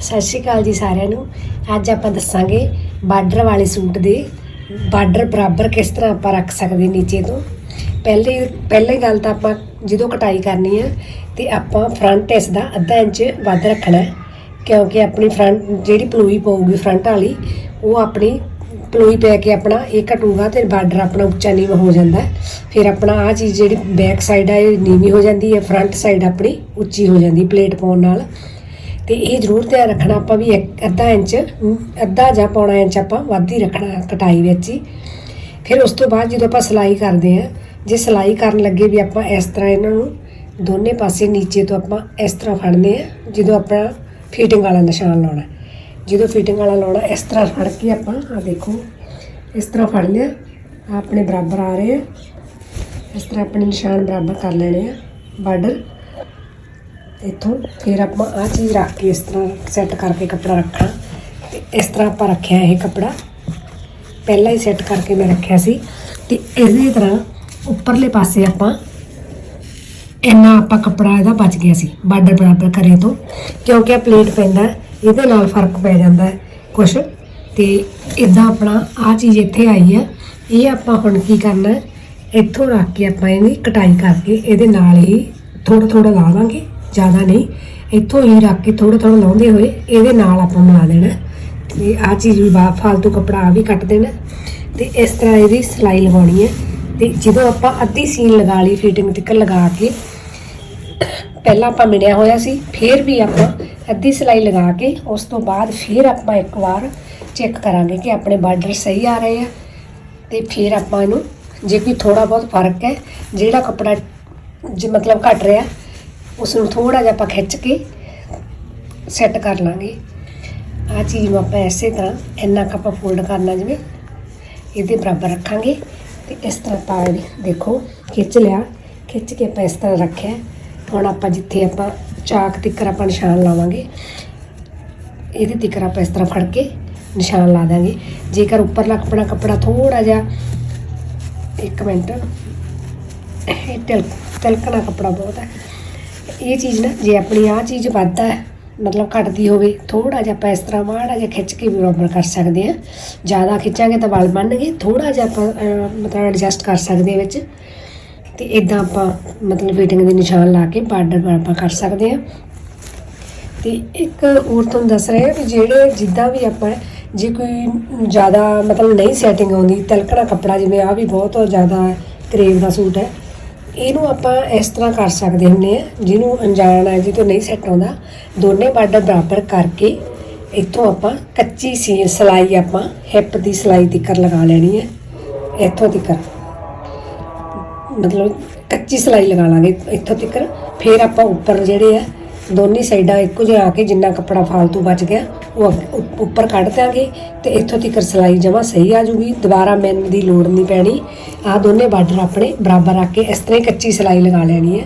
ਸਤਿ ਸ਼੍ਰੀ ਅਕਾਲ ਜੀ ਸਾਰਿਆਂ ਨੂੰ। ਅੱਜ ਆਪਾਂ ਦੱਸਾਂਗੇ ਬਾਰਡਰ ਵਾਲੇ ਸੂਟ ਦੇ ਬਾਰਡਰ ਬਰਾਬਰ ਕਿਸ ਤਰ੍ਹਾਂ ਆਪਾਂ ਰੱਖ ਸਕਦੇ ਨੀਚੇ ਤੋਂ। ਪਹਿਲੇ ਪਹਿਲੇ ਗੱਲ ਤਾਂ ਆਪਾਂ ਜਦੋਂ ਕਟਾਈ ਕਰਨੀ ਆ ਤੇ ਆਪਾਂ ਫਰੰਟ ਇਸ ਦਾ ਅੱਧਾ ਇੰਚ ਵੱਧ ਰੱਖਣਾ ਕਿਉਂਕਿ ਆਪਣੀ ਫਰੰਟ ਜਿਹੜੀ ਪਲੋਈ ਪਊਗੀ ਫਰੰਟ ਵਾਲੀ, ਉਹ ਆਪਣੀ ਪਲੋਈ ਪੈ ਕੇ ਆਪਣਾ ਇਹ ਘਟੂਗਾ ਤੇ ਬਾਰਡਰ ਆਪਣਾ ਉੱਚਾ ਨੀਵਾਂ ਹੋ ਜਾਂਦਾ ਫਿਰ ਆਪਣਾ ਆ ਚੀਜ਼ ਜਿਹੜੀ ਬੈਕ ਸਾਈਡ ਆ, ਇਹ ਨੀਵੀਂ ਹੋ ਜਾਂਦੀ ਹੈ ਫਰੰਟ ਸਾਈਡ ਆਪਣੀ ਉੱਚੀ ਹੋ ਜਾਂਦੀ ਪਲੇਟ ਪਾਉਣ ਨਾਲ। ਤੇ ਇਹ ਜ਼ਰੂਰ ਧਿਆਨ ਰੱਖਣਾ ਆਪਾਂ ਵੀ ਇੱਕ ਅੱਧਾ ਇੰਚ ਅੱਧਾ ਜਾਂ ਪੌਣਾ ਇੰਚ ਆਪਾਂ ਵੱਧ ਹੀ ਰੱਖਣਾ ਕਟਾਈ ਵਿੱਚ ਹੀ। ਫਿਰ ਉਸ ਤੋਂ ਬਾਅਦ ਜਦੋਂ ਆਪਾਂ ਸਿਲਾਈ ਕਰਦੇ ਆ ਜੇ ਸਿਲਾਈ ਕਰਨ ਲੱਗੇ ਵੀ ਆਪਾਂ ਇਸ ਤਰ੍ਹਾਂ ਇਹਨਾਂ ਨੂੰ ਦੋਨੇ ਪਾਸੇ ਨੀਚੇ ਤੋਂ ਆਪਾਂ ਇਸ ਤਰ੍ਹਾਂ ਫੜਨੇ ਆ, ਜਦੋਂ ਆਪਾਂ ਫਿਟਿੰਗ ਵਾਲਾ ਨਿਸ਼ਾਨ ਲਾਉਣਾ। ਜਦੋਂ ਫਿਟਿੰਗ ਵਾਲਾ ਲਾਉਣਾ, ਇਸ ਤਰ੍ਹਾਂ ਫੜ ਕੇ ਆਪਾਂ ਆ ਦੇਖੋ, ਇਸ ਤਰ੍ਹਾਂ ਫੜ ਲਿਆ ਆਪਣੇ ਬਰਾਬਰ ਆ ਰਹੇ ਆ। ਇਸ ਤਰ੍ਹਾਂ ਆਪਣੇ ਨਿਸ਼ਾਨ ਬਰਾਬਰ ਕਰ ਲੈਣੇ ਆ, ਬਾਰਡਰ। ਇੱਥੋਂ ਫਿਰ ਆਪਾਂ ਆ ਚੀਜ਼ ਰੱਖ ਕੇ ਇਸ ਤਰ੍ਹਾਂ ਸੈੱਟ ਕਰਕੇ ਕੱਪੜਾ ਰੱਖਣਾ। ਤੇ ਇਸ ਤਰ੍ਹਾਂ ਆਪਾਂ ਰੱਖਿਆ ਇਹ ਕੱਪੜਾ। ਪਹਿਲਾਂ ਹੀ ਸੈੱਟ ਕਰਕੇ ਮੈਂ ਰੱਖਿਆ ਸੀ। ਤੇ ਇਸੇ ਤਰ੍ਹਾਂ ਉੱਪਰਲੇ ਪਾਸੇ ਆਪਾਂ ਇੰਨਾ ਆਪਾਂ ਕੱਪੜਾ ਇਹਦਾ ਬਚ ਗਿਆ ਸੀ, ਬਾਰਡਰ ਬਰਾਬਰ ਕਰੇ ਤੋਂ। ਕਿਉਂਕਿ ਆ ਪਲੇਟ ਪੈਂਦਾ, ਇਹਦੇ ਨਾਲ ਫ਼ਰਕ ਪੈ ਜਾਂਦਾ ਕੁਛ। ਤੇ ਇਦਾਂ ਆਪਣਾ ਆ ਚੀਜ਼ ਇੱਥੇ ਆਈ ਹੈ ਇਹ ਆਪਾਂ ਹੁਣ ਕੀ ਕਰਨਾ ਇੱਥੋਂ ਰੱਖ ਕੇ ਆਪਾਂ ਇਹਦੀ ਕਟਾਈ ਕਰਕੇ ਇਹਦੇ ਨਾਲ ਹੀ ਥੋੜਾ ਥੋੜਾ ਲਾ ਦਾਂਗੇ। ਜ਼ਿਆਦਾ ਨਹੀਂ। ਇੱਥੋਂ ਹੀ ਰੱਖ ਕੇ ਥੋੜਾ ਥੋੜਾ ਲਾਉਂਦੇ ਹੋਏ ਇਹਦੇ ਨਾਲ ਆਪਾਂ ਬਣਾ ਦੇਣਾ। ਹੈ। ਤੇ ਆ ਚੀਜ਼ ਵੀ ਬਾ ਫਾਲਤੂ ਕੱਪੜਾ ਆ ਵੀ ਕੱਟ ਦੇਣਾ। ਤੇ ਇਸ ਤਰ੍ਹਾਂ ਇਹਦੀ ਸਿਲਾਈ ਲਗਾਉਣੀ ਹੈ। ਤੇ ਜਦੋਂ ਆਪਾਂ ਅੱਧੀ ਸੀਨ ਲਗਾ ਲਈ ਫਿਟਿੰਗ ਤੱਕ ਲਗਾ ਕੇ, ਪਹਿਲਾਂ ਆਪਾਂ ਮਿਣਿਆ ਹੋਇਆ ਸੀ, ਫਿਰ ਵੀ ਆਪਾਂ ਅੱਧੀ ਸਿਲਾਈ ਲਗਾ ਕੇ, ਉਸ ਤੋਂ ਬਾਅਦ ਫਿਰ ਆਪਾਂ ਇੱਕ ਵਾਰ ਚੈੱਕ ਕਰਾਂਗੇ ਕਿ ਆਪਣੇ ਬਾਰਡਰ ਸਹੀ ਆ ਰਹੇ ਆ। ਤੇ ਫਿਰ ਆਪਾਂ ਇਹਨੂੰ, ਜੇ ਕੋਈ ਥੋੜਾ ਬਹੁਤ ਫ਼ਰਕ ਹੈ, ਜਿਹੜਾ ਕੱਪੜਾ ਜੇ ਮਤਲਬ ਘਟ ਰਿਹਾ ਉਸ ਨੂੰ ਥੋੜਾ ਜਿਹਾ ਆਪਾਂ ਖਿੱਚ ਕੇ ਸੈੱਟ ਕਰ ਲਾਂਗੇ। ਆ ਚੀਜ਼ ਨੂੰ ਆਪਾਂ ਐਸੇ ਤਰ੍ਹਾਂ ਇੰਨਾ ਕੁ ਆਪਾਂ ਫੋਲਡ ਕਰਨਾ ਜਿਵੇਂ ਇਹਦੇ ਬਰਾਬਰ ਰੱਖਾਂਗੇ। ਤੇ ਇਸ ਤਰ੍ਹਾਂ ਆਪਾਂ ਦੇਖੋ, ਖਿੱਚ ਲਿਆ। ਖਿੱਚ ਕੇ ਆਪਾਂ ਇਸ ਤਰ੍ਹਾਂ ਰੱਖਿਆ। ਹੁਣ ਆਪਾਂ ਜਿੱਥੇ ਆਪਾਂ ਚਾਕ ਤਿੱਕਰ ਆਪਾਂ ਨਿਸ਼ਾਨ ਲਾਵਾਂਗੇ, ਇਹਦੇ ਤਿੱਕਰ ਆਪਾਂ ਇਸ ਤਰ੍ਹਾਂ ਫੜ ਕੇ ਨਿਸ਼ਾਨ ਲਾ ਦਾਂਗੇ। ਜੇਕਰ ਉੱਪਰਲਾ ਕੱਪੜਾ ਕੱਪੜਾ ਥੋੜਾ ਜਿਹਾ ਇੱਕ ਮਿੰਟ, ਇਹ ਤਿਲਕ ਤਿਲਕਣਾ ਕੱਪੜਾ ਬਹੁਤ ਹੈ। ਇਹ ਚੀਜ਼ ਨਾ, ਜੇ ਆਪਣੀ ਆ ਚੀਜ਼ ਵੱਧਦਾ ਹੈ, ਮਤਲਬ ਘਟਦੀ ਹੋਵੇ ਥੋੜਾ ਜਿਹਾ ਆਪਾਂ ਇਸ ਤਰ੍ਹਾਂ ਮਾੜਾ ਜਿਹਾ ਖਿੱਚ ਕੇ ਵੀ ਬਰਾਬਰ ਕਰ ਸਕਦੇ ਆ ਜ਼ਿਆਦਾ ਖਿੱਚਾਂਗੇ ਤਾਂ ਵਲ ਬਣਨਗੇ ਥੋੜਾ ਜਿਹਾ ਆਪਾਂ ਮਤਲਬ ਐਡਜਸਟ ਕਰ ਸਕਦੇ ਵਿੱਚ। ਤੇ ਇਦਾਂ ਆਪਾਂ, ਮਤਲਬ ਫਿਟਿੰਗ ਦੇ ਨਿਸ਼ਾਨ ਲਾ ਕੇ ਬਾਰਡਰ ਬਰਾਬਰ ਕਰ ਸਕਦੇ ਆ ਤੇ ਇੱਕ ਹੋਰ ਤੁਹਾਨੂੰ ਦੱਸ ਰਹੇ ਵੀ ਜਿਹੜੇ ਜਿੱਦਾਂ ਵੀ ਆਪਾਂ, ਜੇ ਕੋਈ ਜ਼ਿਆਦਾ, ਮਤਲਬ ਨਹੀਂ ਸੈਟਿੰਗ ਆਉਂਦੀ, ਤਿਲਕਣਾ ਕੱਪੜਾ ਜਿਵੇਂ ਆ ਵੀ ਬਹੁਤ ਜ਼ਿਆਦਾ ਕਰੇਵ ਦਾ ਸੂਟ ਹੈ। ਇਹਨੂੰ ਆਪਾਂ ਇਸ ਤਰ੍ਹਾਂ ਕਰ ਸਕਦੇ ਹੁੰਨੇ ਆ ਜਿਹਨੂੰ ਅਣਜਾਣ ਹੈ ਜਿਹਤੋਂ ਨਹੀਂ ਸੈੱਟ ਆਉਂਦਾ, ਦੋਨੇ ਬਾਰਡਰ ਬਰਾਬਰ ਕਰਕੇ ਇੱਥੋਂ ਆਪਾਂ ਕੱਚੀ ਸੀ ਸਿਲਾਈ ਆਪਾਂ ਹਿੱਪ ਦੀ ਸਿਲਾਈ ਤਿੱਕਰ ਲਗਾ ਲੈਣੀ ਹੈ, ਇੱਥੋਂ ਤਿੱਕਰ। ਮਤਲਬ ਕੱਚੀ ਸਿਲਾਈ ਲਗਾ ਲਾਂਗੇ ਇੱਥੋਂ ਤੱਕ ਫਿਰ ਆਪਾਂ ਉੱਪਰ ਜਿਹੜੇ ਆ ਦੋਨੇ ਸਾਈਡਾਂ ਇੱਕੋ ਜਿਹਾ ਆ ਕੇ ਜਿੰਨਾ ਕੱਪੜਾ ਫਾਲਤੂ ਬਚ ਗਿਆ, ਉਹ ਅੱਗ- ਉੱਪਰ ਕੱਢ ਦਿਆਂਗੇ ਤੇ ਇੱਥੋਂ ਤੱਕ ਸਿਲਾਈ ਜਮਾ ਸਹੀ ਆ ਜੂਗੀ ਦੁਬਾਰਾ ਮੈਨ ਦੀ ਲੋੜ ਨਹੀਂ ਪੈਣੀ। ਆ ਦੋਨੇ ਬਾਰਡਰ ਆਪਣੇ ਬਰਾਬਰ ਰੱਖ ਕੇ ਇਸ ਤਰ੍ਹਾਂ ਹੀ ਕੱਚੀ ਸਿਲਾਈ ਲਗਾ ਲੈਣੀ ਹੈ,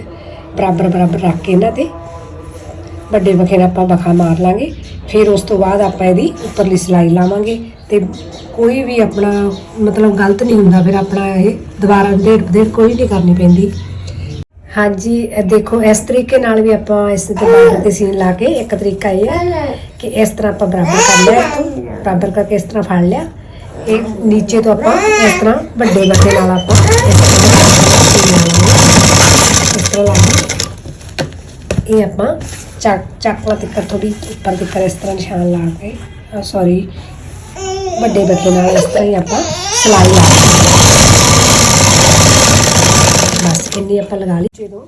ਬਰਾਬਰ ਬਰਾਬਰ ਰੱਖ ਕੇ ਇਹਨਾਂ ਤੇ। ਵੱਡੇ ਵਖੇ ਆਪਾਂ ਵਖਾ ਮਾਰ ਲਾਂਗੇ, ਫਿਰ ਉਸ ਤੋਂ ਬਾਅਦ ਆਪਾਂ ਇਹਦੀ ਉੱਪਰਲੀ ਸਿਲਾਈ ਲਾਵਾਂਗੇ ਤੇ ਕੋਈ ਵੀ ਆਪਣਾ ਮਤਲਬ ਗਲਤ ਨਹੀਂ ਹੁੰਦਾ, ਫਿਰ ਆਪਣਾ ਇਹ ਦੁਬਾਰਾ ਡੇਢ ਡੇਢ ਕੋਈ ਨਹੀਂ ਕਰਨੀ ਪੈਂਦੀ। ਹਾਂਜੀ, ਇਹ ਦੇਖੋ, ਇਸ ਤਰੀਕੇ ਨਾਲ ਵੀ ਆਪਾਂ ਇਸ ਤੇ ਬਾਰਡਰ ਤੇ ਸੀਨ ਲਾ ਕੇ ਇੱਕ ਤਰੀਕਾ ਇਹ ਹੈ ਕਿ ਇਸ ਤਰ੍ਹਾਂ ਆਪਾਂ ਬਰਾਬਰ ਕਰ ਲਿਆ ਇੱਥੋਂ, ਬਰਾਬਰ ਕਰਕੇ ਇਸ ਤਰ੍ਹਾਂ ਫੜ ਲਿਆ। ਇਹ ਨੀਚੇ ਤੋਂ ਆਪਾਂ ਇਸ ਤਰ੍ਹਾਂ ਵੱਡੇ ਵਖੇ ਨਾਲ ਆਪਾਂ ਇਸ ਤਰ੍ਹਾਂ ਸੀਨ ਲਾ ਲਾਂਗੇ ਇਸ ਤਰ੍ਹਾਂ ਲਾ ਕੇ ਇਹ ਆਪਾਂ ਚੱਕ ਚੱਕਲਾ ਤਿੱਕਰ ਥੋੜੀ ਉੱਪਰ ਤਿੱਕਰ ਇਸ ਤਰ੍ਹਾਂ ਨਿਸ਼ਾਨ ਲਾ ਕੇ ਸੌਰੀ ਵੱਡੇ ਬੱਕੇ ਨਾਲ ਇਸ ਤਰ੍ਹਾਂ ਹੀ ਆਪਾਂ ਸਿਲਾਈ ਲਾ ਬਸ ਇੰਨੀ ਆਪਾਂ ਲਗਾ ਲਈ ਜਦੋਂ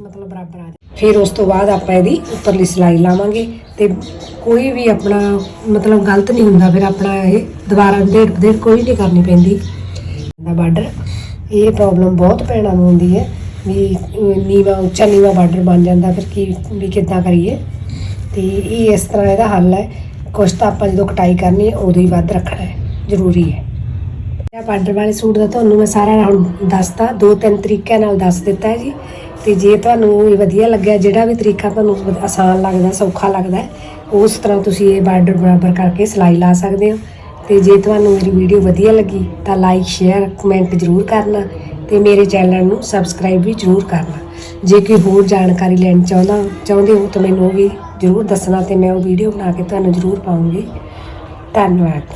ਮਤਲਬ ਬਰਾਬਰ ਆ ਜਾਏ। ਫਿਰ ਉਸ ਤੋਂ ਬਾਅਦ ਆਪਾਂ ਇਹਦੀ ਉੱਪਰਲੀ ਸਿਲਾਈ ਲਾਵਾਂਗੇ ਤੇ ਕੋਈ ਵੀ ਆਪਣਾ ਮਤਲਬ ਗਲਤ ਨਹੀਂ ਹੁੰਦਾ, ਫਿਰ ਆਪਣਾ ਇਹ ਦੁਬਾਰਾ ਡੇਢ ਡੇਢ ਕੋਈ ਨਹੀਂ ਕਰਨੀ ਪੈਂਦੀ। ਦਾ ਬਾਰਡਰ, ਇਹ ਪ੍ਰੋਬਲਮ ਬਹੁਤ ਭੈਣਾਂ ਨੂੰ ਹੁੰਦੀ ਹੈ ਵੀ ਅਹ ਨੀਵਾ, ਉੱਚਾ ਨੀਵਾ ਬਾਰਡਰ ਬਣ ਜਾਂਦਾ, ਫਿਰ ਕੀ ਵੀ ਕਿੱਦਾਂ ਕਰੀਏ? ਤੇ ਇਹ ਇਸ ਤਰ੍ਹਾਂ ਇਹਦਾ ਹੱਲ ਹੈ। ਕੁਛ ਤਾਂ ਆਪਾਂ ਜਦੋਂ ਕਟਾਈ ਕਰਨੀ ਹੈ, ਉਦੋਂ ਹੀ ਵੱਧ ਰੱਖਣਾ ਹੈ। ਜ਼ਰੂਰੀ ਹੈ। ਇਹ ਬਾਰਡਰ ਵਾਲੇ ਸੂਟ ਦਾ ਤੁਹਾਨੂੰ ਮੈਂ ਸਾਰਾ ਹੁਣ ਦੱਸਤਾ, ਦੋ ਤਿੰਨ ਤਰੀਕਿਆਂ ਨਾਲ ਦੱਸ ਦਿੱਤਾ ਹੈ ਜੀ। ਤੇ ਜੇ ਤੁਹਾਨੂੰ ਇਹ ਵਧੀਆ ਲੱਗਿਆ, ਜਿਹੜਾ ਵੀ ਤਰੀਕਾ ਤੁਹਾਨੂੰ ਆਸਾਨ ਲੱਗਦਾ, ਸੌਖਾ ਲੱਗਦਾ ਉਸ ਤਰ੍ਹਾਂ ਤੁਸੀਂ ਇਹ ਬਾਰਡਰ ਬਰਾਬਰ ਕਰਕੇ ਸਿਲਾਈ ਲਾ ਸਕਦੇ ਹੋ। ਤੇ ਜੇ ਤੁਹਾਨੂੰ ਮੇਰੀ ਵੀਡੀਓ ਵਧੀਆ ਲੱਗੀ, ਤਾਂ ਲਾਈਕ ਸ਼ੇਅਰ ਕਮੈਂਟ ਜ਼ਰੂਰ ਕਰਨਾ ਤੇ ਮੇਰੇ ਚੈਨਲ ਨੂੰ ਸਬਸਕ੍ਰਾਈਬ ਵੀ ਜ਼ਰੂਰ ਕਰਨਾ। ਜੇ ਕੋਈ ਹੋਰ ਜਾਣਕਾਰੀ ਲੈਣੀ ਚਾਹੁੰਦਾ, ਚਾਹੁੰਦੇ ਹੋ ਤਾਂ ਮੈਨੂੰ ਉਹ ਵੀ ਜ਼ਰੂਰ ਦੱਸਣਾ ਤੇ ਮੈਂ ਉਹ ਵੀਡੀਓ ਬਣਾ ਕੇ ਤੁਹਾਨੂੰ ਜ਼ਰੂਰ ਪਾਉਂਗੀ। ਧੰਨਵਾਦ।